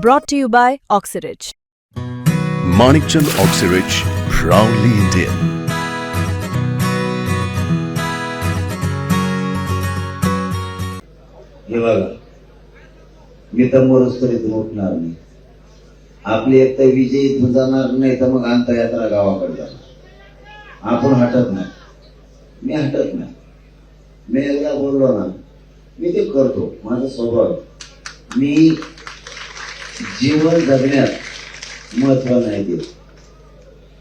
Brought to you by Oxyridge. Manikchand Oxyrich, proudly Indian. हे बघा मी तर मोरसकरीत उठणार नाही आपली एक तर विजय इथून जाणार नाही तर मग अंतयात्रा गावाकडे जाणार आपण हटत नाही मी हटत नाही मी एकदा बोललो ना मी ते करतो माझा स्वभाव. मी जीवन जगण्यात महत्त्व नाही देत.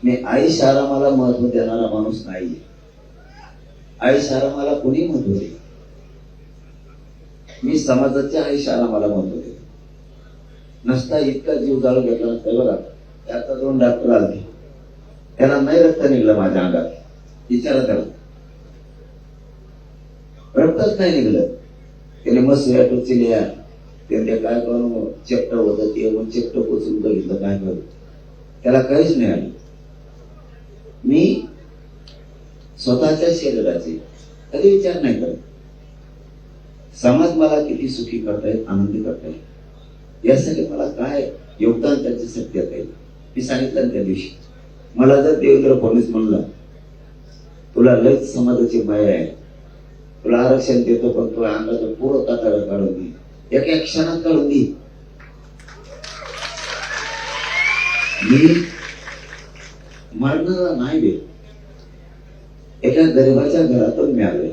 मी आईश आरामाला महत्त्व देणारा माणूस नाही आईश आरामाला कोणी महत्त्व दे मी समाजाच्या आईश मला महत्त्व देतो नसता इतका जीव चालू घेतला नसता बघा त्याचा आता दोन डॉक्टर आले. त्याला नाही रक्त निघलं माझ्या अंगात. विचारा त्याला. रक्तच नाही निघलं. त्याने मस्त टोचल्या त्यांनी काय करून चेपट होतं ते मग चेपट पोचून बघितलं काय करू. त्याला काहीच नाही आलं. मी स्वतःच्या शरीराचे कधी विचार नाही करत. समाज मला किती सुखी करताय आनंदी करतायत यासाठी मला काय योगदान त्यांच्यासाठी देता येईल मी सांगितलं त्या दिवशी. मला जर देवेंद्र फडणवीस म्हणला तुला लयच समाजाची माया आहे. तुला आरक्षण देतो पण तुला अंगाचं पूर्ण कातळ काढून एका क्षणात काढून दे मी मारणारा नाही बे एका गरिबाच्या घरातून मिळालोय.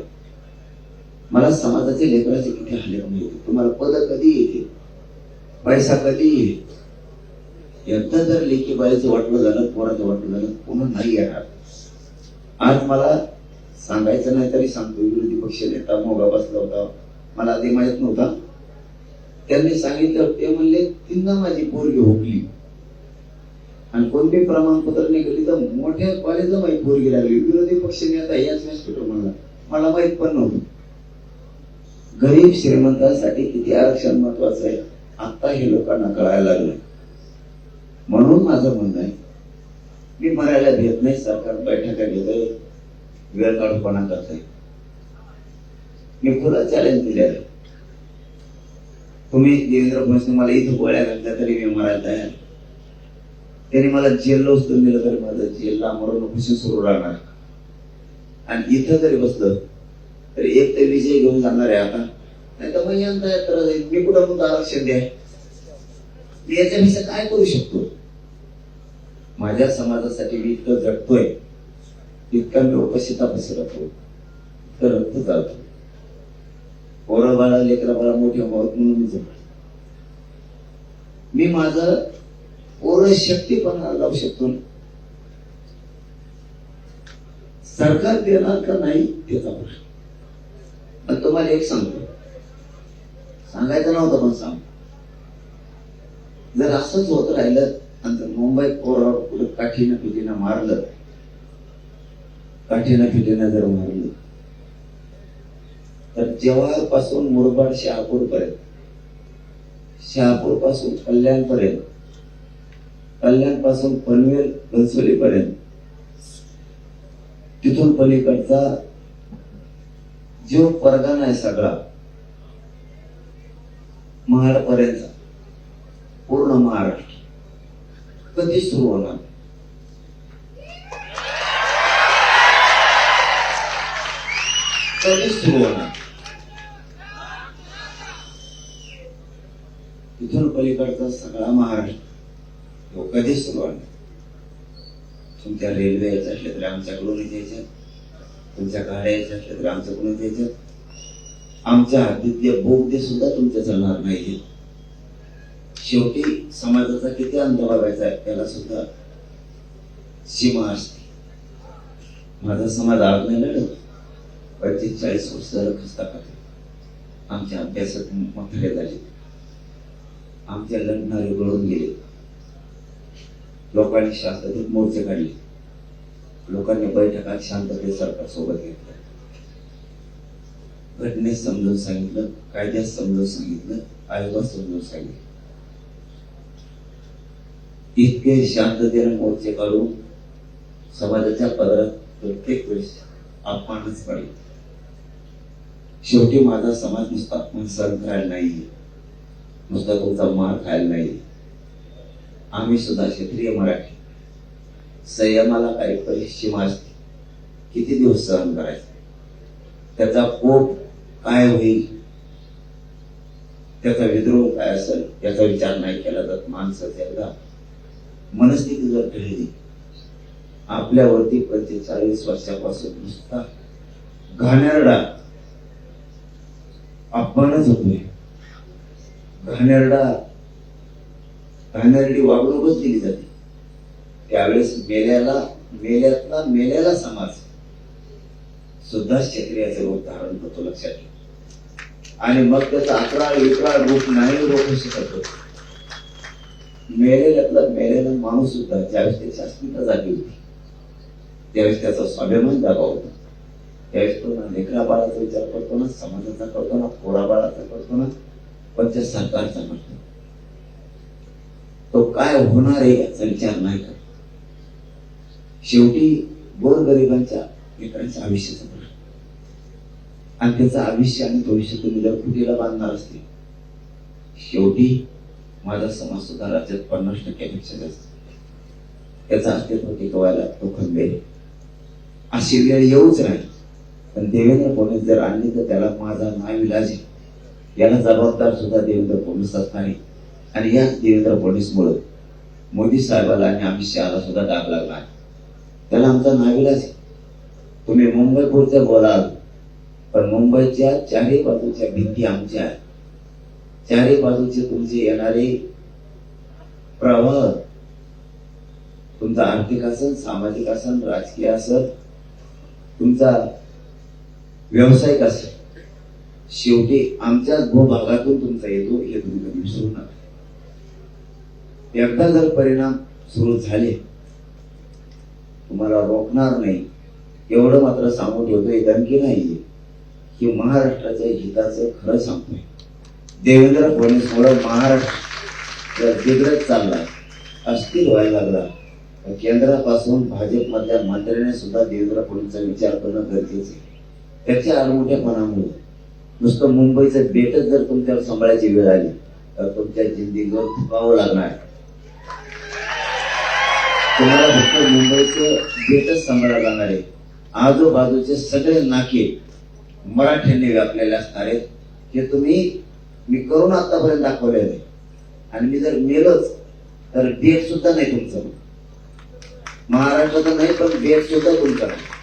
मला समाजाचे लेकराचे किती हाले येते तुम्हाला पद कधी येते पैसा कधी येईल. एकदा जर लेखी बाईचं वाटलं झालं पोराचं वाटलं झालं पुन्हा नाही येणार. आज मला सांगायचं नाही तरी सांगतो. विरोधी पक्ष नेता मोगा बसला होता. मला ते माहीत नव्हता. त्यांनी सांगितलं ते म्हणले तिनं माझी पोरगी हुकली. आणि कोणते प्रमाणपत्र निघाली तर मोठ्या कॉलेजला माझी पोरगी लागली. विरोधी पक्ष नेता याच हॉस्पिटल म्हणला. मला माहीत पण नव्हतं. गरीब श्रीमंतांसाठी किती आरक्षण महत्वाचं आहे आता हे लोकांना कळायला लागलं म्हणून माझं म्हणणं आहे मी मरायला देत नाही सरकार बैठका घेतोय वेळ काढूपणा करतोय मी खुला चॅलेंज दिले आहे. तुम्ही देवेंद्र फडणवीसने मला इथं गोळ्या घातल्या तरी मी मरायला तयार त्याने मला जेल उचलून दिलं तरी माझं जेलला मरण खुशी सुरू राहणार. आणि इथं जरी बसलं तर एक तर विजय घेऊन जाणार आहे आता. नाही तर मग यंदा यात्रा जाईल. मी कुठं कुठं आरक्षण द्या? मी याच्यापेक्षा काय करू शकतो? माझ्या समाजासाठी मी इतकं जगतोय इतका मी उपस्थिता पसरतो तर रक्त चालतो. पोरं बाळा लेकरा बाळा मोठे व्हावत म्हणून मी जगतो मी माझं पोरं शक्तीपणा लावू शकतो सरकार देणार का नाही त्याचा प्रश्न. पण तुम्हाला एक सांगतो. सांगायचं नव्हतं पण सांग जर असंच होत राहिलं आणि जर मुंबईत पोरावर कुठं काठीनं पिठीनं मारलं काठीनं पिठीनं जर मारलं तर जवाहरपासून मुरबाड शहापूर पर्यंत शहापूरपासून कल्याण पर्यंत कल्याणपासून पनवेल घनसोली पर्यंत तिथून पलीकडचा जो परगाना आहे सगळा महाड पर्यंत पूर्ण महाराष्ट्र. कधी सुरू होणार? कधी सुरू होणार तिथून पलीकडचा सगळा महाराष्ट्र. तो कधी तुमच्या रेल्वे यायच्या असल्या तर आमच्याकडून द्यायच्या तुमच्या गाड्या यायच्या असल्या तर आमच्याकडून द्यायचं आमच्या हद्दीतले बोगदे सुद्धा तुमच्या चालणार नाही शेवटी समाजाचा किती अंत बघायचा आहे त्याला सुद्धा सीमा असते. माझा समाज आज नाही लढत पंचवीस चाळीस वर्ष खस्ता आमच्या अभ्यासात मोठे झाले. आमच्या लढणारे गळून गेले. लोकांनी शांततेत मोर्चे काढले. लोकांनी बैठकात शांततेत सरकार सोबत घेतलं. घटनेत समजून सांगितलं कायद्यात समजून सांगितलं आयोगात समजून सांगितलं. इतके शांततेने मोर्चे काढून समाजाच्या पदरात प्रत्येक वेळेस अपमानच पडेल. शेवटी माझा समाज नुसता अपमान सहन करायला नाही नुसता तुमचा मार खायला नाही. आम्ही सुद्धा क्षेत्रीय मराठी. संयमाला काही परिसीमा असते किती दिवस सहन करायचं? त्याचा कोप काय होईल? त्याचा विद्रोह काय असेल? याचा विचार नाही केला जात माणसाचा एकदा. मनस्थिती जर ठरली आपल्यावरती पंचेचाळीस वर्षापासून नुसता घाणेरडा आपणच होतोय. घाणेरडा घाणेरडी वागणूकच दिली जाते. त्यावेळेस मेल्याला मेल्यातला मेल्याला समाज सुद्धा क्षत्रियाचे रूप धारण करतो लक्षात ठेवा. आणि मग त्याचा अकराळ विकराळ रूप नाही रोखू शकत होत. मेलेल्यातला मेलेला माणूस सुद्धा ज्यावेळेस त्याची अस्मिता जागी होती त्यावेळेस त्याचा स्वाभिमान जागा होता. त्यावेळेस तो ना लेकरा बाळाचा विचार करतो ना समाजाचा करतो ना पोरा बाळाचा करतो ना पण त्या सरकारचा करतो तो काय होणार आहे याचा विचार नाही करत. शेवटी गोरगरिबांच्या लेकरांच्या आयुष्याचा प्रश्न आणि त्याचं आयुष्य आणि भविष्य तुम्ही जर कुठेला बांधणार असतील शेवटी माझा समाज सुद्धा राज्यात पन्नास टक्क्यापेक्षा जास्त. त्याचा अस्तित्व टिकवायला तो खंबेर अशी वेळ येऊच नाही पण देवेंद्र फडणवीस जर आणली तर त्याला माझा नाविलाज आहे याला जबाबदार सुद्धा देवेंद्र फडणवीस असणारे आणि याच देवेंद्र फडणवीसमुळे मोदी साहेबाला आणि अमित शहाला सुद्धा डाग लागला आहे. त्याला आमचा नाविलाच तुम्ही मुंबई पुढचं बोलाल पण मुंबईच्या चारही बाजूच्या भिंती आमच्या आहेत. चारही बाजूचे तुमचे येणारे प्रवाह तुमचा आर्थिक असन सामाजिक असन राजकीय असन तुमचा व्यावसायिक असेल शेवटी आमच्याच भूभागातून तुमचा येतो हे तुम्ही कधी विसरू नका. एकदा जर परिणाम सुरू झाले तुम्हाला रोखणार नाही. एवढं मात्र सांगून ठेवतोय धमकी नाही की महाराष्ट्राच्या हिताचं खरं सांगतोय. देवेंद्र फडणवीसमुळे महाराष्ट्र जर बिघडत चालला अस्थिर व्हायला लागला. केंद्रापासून भाजपमधल्या मंत्र्याने सुद्धा देवेंद्र फडणवीसचा विचार करणं गरजेचं आहे. त्याच्या अडमोठ्यापणामुळे नुसतं मुंबईचं बेटच जर तुमच्यावर सांभाळायची वेळ आली तर तुमच्या जिंदगीवर थुकावं लागणार. तुम्हाला फक्त मुंबईचं बेटच सांभाळावं लागणार आहे. आजूबाजूचे सगळे नाके मराठ्यांनी व्यापलेले असणार आहेत. हे तुम्ही मी करून आतापर्यंत दाखवलेलं आहे. आणि मी जर मेलोच तर डेट सुद्धा नाही तुमचं. महाराष्ट्राचं नाही पण डेट सुद्धा तुमचं. नाही